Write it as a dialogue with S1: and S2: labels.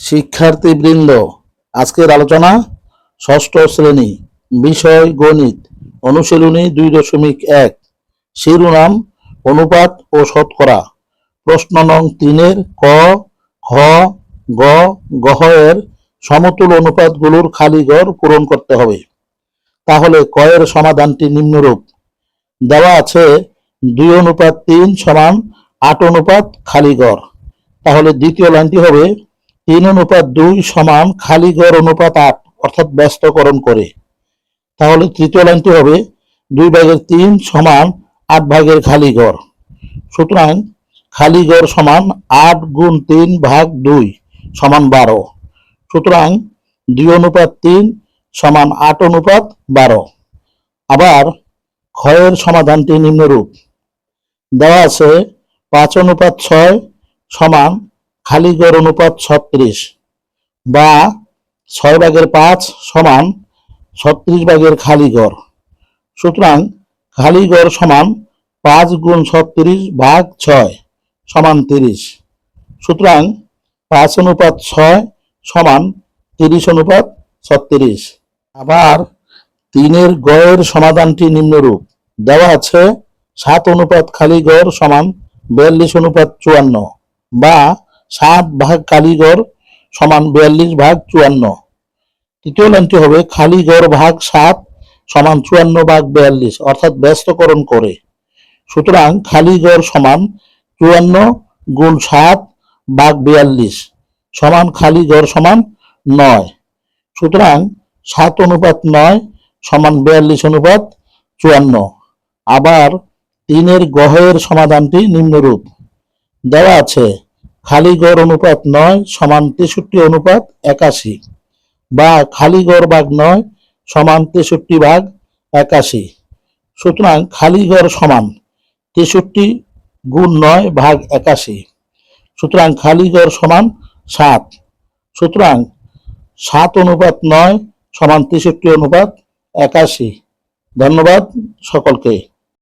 S1: শিক্ষার্থীবৃন্দ, আজকের আলোচনা ষষ্ঠ শ্রেণি, বিষয় গণিত, অনুশীলনী দুই দশমিক এক। শিরোনাম, অনুপাত ও শতকরা। প্রশ্ন নং তিনের ক খ গ গহ এর সমতুল অনুপাতগুলোর খালি ঘর পূরণ করতে হবে। তাহলে ক এর সমাধানটি নিম্নরূপ। দেওয়া আছে দুই অনুপাত তিন সমান আট অনুপাত খালি ঘর তাহলে দ্বিতীয় লাইনটি হবে তিন অনুপাত দুই সমান খালি ঘর অনুপাত আট, অর্থাৎ ব্যস্তকরণ করে। তাহলে তৃতীয় লাইনটি হবে দুই ভাগের তিন সমান আট ভাগের খালি ঘর। সুতরাং খালি ঘর সমান আট গুণ তিন ভাগ দুই সমান বারো। সুতরাং দুই অনুপাত তিন সমান আট অনুপাত বারো। আবার ক্ষয়ের সমাধানটি নিম্নরূপ। দেওয়া আছে পাঁচ অনুপাত ছয় সমান খালি গড় অনুপাত ছত্রিশ বা ছয় ভাগের পাঁচ সমান ছত্রিশ ভাগের খালি গড় সুতরাং খালি গড় সমান পাঁচ গুণ ছত্রিশ ভাগ ছয় সমান তিরিশ। সুতরাং পাঁচ অনুপাত ছয় সমান তিরিশ অনুপাত ছত্রিশ। আবার তিনের গড়ের সমাধানটি নিম্নরূপ। দেওয়া আছে সাত অনুপাত খালি গড় সমান বিয়াল্লিশ অনুপাত চুয়ান্ন বা সাত ভাগ কালীগড় সমান বিয়াল্লিশ ভাগ চুয়ান্ন। তৃতীয় লাইনটি হবে খালিগড় ভাগ সাত সমান চুয়ান্ন ভাগ বিয়াল্লিশ, অর্থাৎ ব্যস্তকরণ করে। সুতরাং খালিগড় সমান চুয়ান্ন গুণ সাত ভাগ বিয়াল্লিশ সমান খালিগড় সমান নয়। সুতরাং সাত অনুপাত নয় সমান বিয়াল্লিশ অনুপাত চুয়ান্ন। আবার তিনের গহের সমাধানটি নিম্নরূপ। দেওয়া আছে খালি গড় অনুপাত নয়, সমান তেষট্টি অনুপাত একাশি। বা খালি গড় ভাগ নয়, সমান তেষট্টি ভাগ একাশি। সুতরাং খালি গড় সমান তেষট্টি গুণ নয় ভাগ একাশি। সুতরাং খালি গড় সমান সাত। সুতরাং সাত অনুপাত নয়, সমান তেষট্টি অনুপাত একাশি। ধন্যবাদ সকলকে।